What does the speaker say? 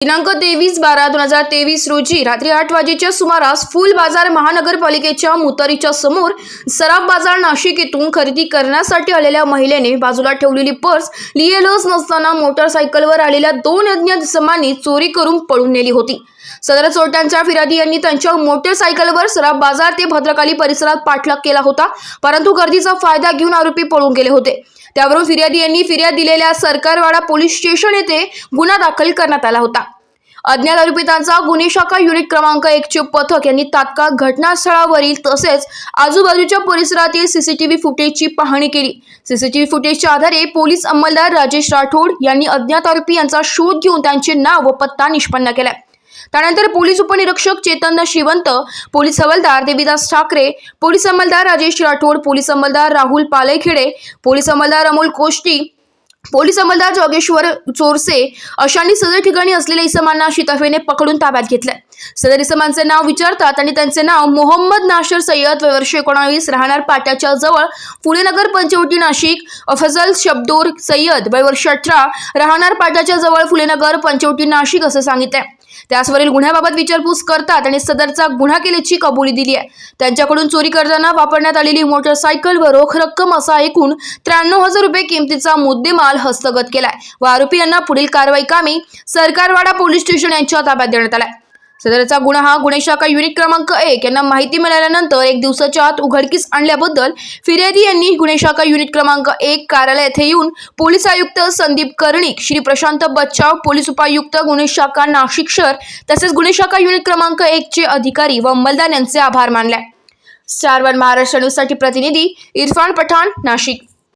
दिनांक तेवीस बारा दोन हजार तेवीस रोजी रात्री आठ वाजेच्या सुमारास फुल बाजार महानगरपालिकेच्या मुतारीच्या समोर सराफ बाजार नाशिक येथून खरेदी करण्यासाठी आलेल्या महिलेने बाजूला ठेवलेली पर्स लिहिलंच नसताना मोटरसायकलवर आलेल्या दोन अज्ञात इसमांनी चोरी करून पळून नेली होती. सदर चोरट्यांच्या फिर्यादी यांनी त्यांच्या मोटरसायकलवर सराफ बाजार ते भद्रकाली परिसरात पाठलाग केला होता परंतु गर्दीचा फायदा घेऊन आरोपी पळून गेले होते. त्यावरून फिर्यादी यांनी फिर्याद दिलेल्या सरकारवाडा पोलीस स्टेशन येथे गुन्हा दाखल करण्यात आला होता. अज्ञात आरोपितांचा गुन्हे शाखा युनिट क्रमांक एकचे पथक यांनी तात्काळ घटनास्थळावरील तसेच आजूबाजूच्या परिसरातील सीसीटीव्ही फुटेजची पाहणी केली. सीसीटीव्ही फुटेजच्या आधारे पोलीस अंमलदार राजेश राठोड यांनी अज्ञात आरोपी यांचा शोध घेऊन त्यांचे नाव व पत्ता निष्पन्न केला. त्यानंतर पोलीस उपनिरीक्षक चेतन श्रीवंत पोलीस हवालदार देवीदास ठाकरे पोलीस अंमलदार राजेश राठोड पोलीस अंमलदार राहुल पालेखेडे पोलीस अंमलदार अमोल कोष्टी पोलीस अंमलदार जोगेश्वर चोरसे अशांनी सदर ठिकाणी असलेल्या इसमांना शिताफेने पकडून ताब्यात घेतलंय. सदर इसमांचे नाव विचारतात आणि त्यांचे नाव मोहम्मद नाशर सय्यद वर्ष एकोणावीस राहणार पाट्याच्या जवळ पुणेनगर पंचवटी नाशिक फजल शब्दोर सय्यद वय वर्ष अठरा राहणार पाट्याच्या जवळ फुलेनगर पंचवटी नाशिक असं सांगितलंय. त्याचवरील गुन्ह्याबाबत विचारपूस करतात आणि सदरचा गुन्हा केल्याची कबुली दिली आहे. त्यांच्याकडून चोरी करताना वापरण्यात आलेली मोटरसायकल व रोख रक्कम असा एकूण त्र्याण्णव हजार रुपये किमतीचा मुद्देमाल हस्तगत केलाय. व आरोपी यांना पुढील कारवाई कामी सरकारवाडा पोलीस स्टेशन यांच्या ताब्यात देण्यात आलाय. सदरचा गुन्हा हा गुन्हे शाखा युनिट क्रमांक एक यांना माहिती मिळाल्यानंतर एक दिवसाच्या आत उघडकीस आणल्याबद्दल फिर्यादी यांनी गुन्हे शाखा युनिट क्रमांक एक कार्यालय येथे येऊन पोलीस आयुक्त संदीप कर्णिक श्री प्रशांत बच्चाव पोलीस उपायुक्त गुन्हे शाखा नाशिक शहर तसेच गुन्हे शाखा युनिट क्रमांक एक चे अधिकारी व अंमलदार यांचे आभार मानले. स्टार वन महाराष्ट्र न्यूजसाठी प्रतिनिधी इरफान पठाण नाशिक.